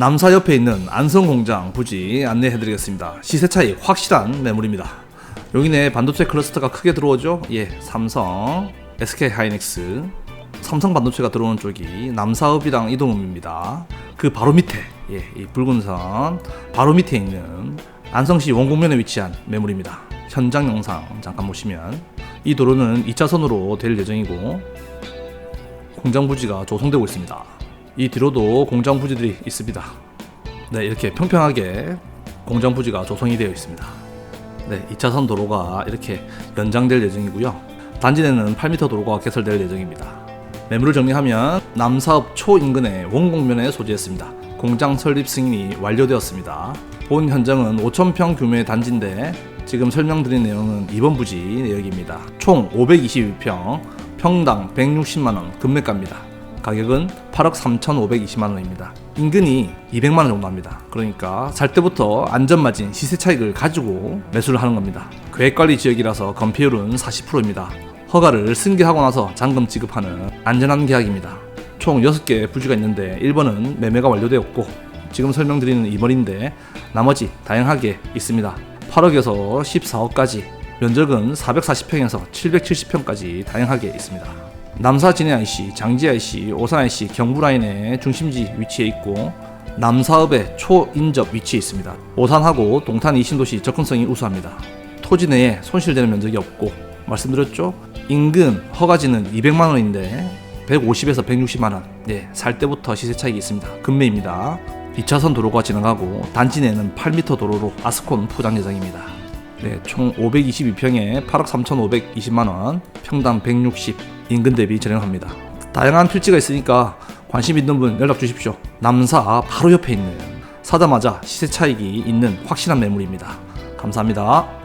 남사 옆에 있는 안성공장 부지 안내해드리겠습니다. 시세 차이 확실한 매물입니다. 여기네 반도체 클러스터가 크게 들어오죠? 예, 삼성, SK 하이닉스, 삼성 반도체가 들어오는 쪽이 남사업이랑 이동음입니다. 그 바로 밑에, 예, 이 붉은 선 바로 밑에 있는 안성시 원곡면에 위치한 매물입니다. 현장 영상 잠깐 보시면 이 도로는 2차선으로 될 예정이고 공장 부지가 조성되고 있습니다. 이 뒤로도 공장 부지들이 있습니다. 네, 이렇게 평평하게 공장 부지가 조성이 되어 있습니다. 네, 2차선 도로가 이렇게 연장될 예정이고요. 단지 내는 8m 도로가 개설될 예정입니다. 매물을 정리하면 남사업 초 인근의 원곡면에 소재했습니다. 공장 설립 승인이 완료되었습니다. 본 현장은 5,000평 규모의 단지인데 지금 설명드린 내용은 이번 부지 내역입니다. 총 522평, 평당 160만 원 금매가입니다. 가격은 8억 3,520만 원입니다. 인근이 200만 원 정도 합니다. 그러니까 살 때부터 안전마진 시세 차익을 가지고 매수를 하는 겁니다. 계획관리 지역이라서 건폐율은 40%입니다. 허가를 승계하고 나서 잔금 지급하는 안전한 계약입니다. 총 6개 부지가 있는데 1번은 매매가 완료되었고 지금 설명드리는 2번인데 나머지 다양하게 있습니다. 8억에서 14억까지 면적은 440평에서 770평까지 다양하게 있습니다. 남사 진해 IC, 장지 IC, 오산 IC, 경부 라인의 중심지 위치에 있고 남사업의 초인접 위치에 있습니다. 오산하고 동탄 이 신도시 접근성이 우수합니다. 토지 내에 손실되는 면적이 없고 말씀드렸죠? 인근 허가지는 200만 원인데 150에서 160만 원. 예, 살 때부터 시세 차익이 있습니다. 금매입니다. 2차선 도로가 지나가고 단지 내는 8m 도로로 아스콘 포장 예정입니다. 네, 총 522평에 8억 3,520만 원, 평당 160, 인근 대비 저렴합니다. 다양한 필지가 있으니까 관심 있는 분 연락 주십시오. 남사 바로 옆에 있는 사자마자 시세 차익이 있는 확실한 매물입니다. 감사합니다.